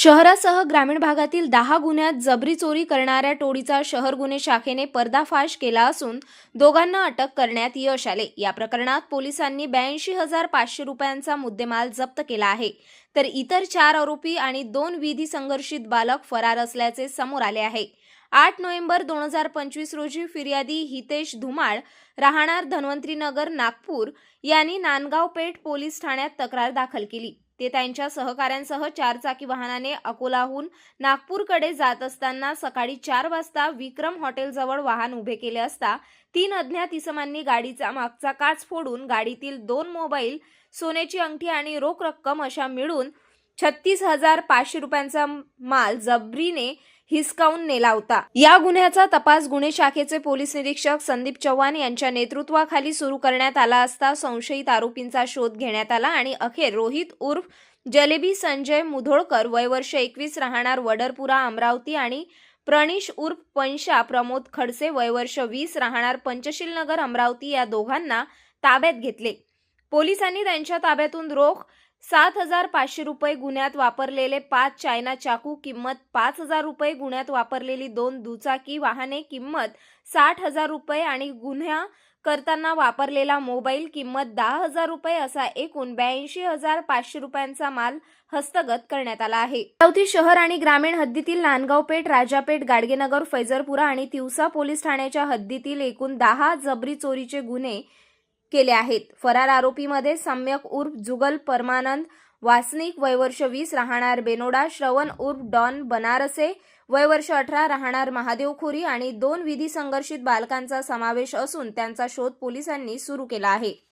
शहरासह ग्रामीण भागातील दहा गुन्ह्यात जबरी चोरी करणाऱ्या टोळीचा शहर गुन्हे शाखेने पर्दाफाश केला असून दोघांना अटक करण्यात यश आले. या प्रकरणात पोलिसांनी ब्याऐंशी हजार पाचशे रुपयांचा मुद्देमाल जप्त केला आहे. तर इतर चार आरोपी आणि दोन विधी संघर्षित बालक फरार असल्याचे समोर आले आहे. आठ नोव्हेंबर दोन हजार पंचवीस रोजी फिर्यादी हितेश धुमाळ राहणार धन्वंतरी नगर नागपूर यांनी नांदगाव पेठ पोलीस ठाण्यात तक्रार दाखल केली. ते त्यांच्या सहकाऱ्यांसह चारचाकी वाहनाने अकोलाहून नागपूरकडे जात असताना सकाळी चार वाजता विक्रम हॉटेलजवळ वाहन उभे केले असता तीन अज्ञात इसमांनी गाडीचा मागचा काच फोडून गाडीतील दोन मोबाईल सोन्याची अंगठी आणि रोख रक्कम अशा मिळून छत्तीस हजार पाचशे रुपयांचा माल जबरीने हिसकावून नेला होता. या गुन्ह्याचा तपास गुन्हे शाखेचे पोलीस निरीक्षक संदीप चव्हाण यांच्या नेतृत्वाखाली सुरू करण्यात आला असता संशयित आरोपींचा शोध घेण्यात आला आणि अखेर रोहित उर्फ जलेबी संजय मुधोळकर वयवर्ष एकवीस राहणार वडरपुरा अमरावती आणि प्रणीश उर्फ पंशा प्रमोद खडसे वयवर्ष वीस राहणार पंचशील नगर अमरावती या दोघांना ताब्यात घेतले. पोलिसांनी त्यांच्या ताब्यातून रोख सात हजार पाचशे रुपये गुन्ह्यात वापरलेले पाच चायना चाकू किंमत पाच हजार रुपये गुन्ह्यात वापरलेली दोन दुचाकी वाहने किंमत साठ हजार रुपये आणि गुन्ह्या करताना वापरलेला मोबाईल किंमत दहा हजार रुपये असा एकूण ब्याऐंशी हजार पाचशे रुपयांचा माल हस्तगत करण्यात आला आहे. अमरावती शहर आणि ग्रामीण हद्दीतील नांदगाव पेठ राजापेठ गाडगेनगर फैजरपुरा आणि तिवसा पोलीस ठाण्याच्या हद्दीतील एकूण दहा जबरी चोरीचे गुन्हे केले आहेत. फरार आरोपीमध्ये सम्यक उर्फ जुगल परमानंद वासनिक वयवर्ष वीस राहणार बेनोडा श्रवण उर्फ डॉन बनारसे वयवर्ष अठरा राहणार महादेवखोरी आणि दोन विधी संघर्षित बालकांचा समावेश असून त्यांचा शोध पोलिसांनी सुरू केला आहे.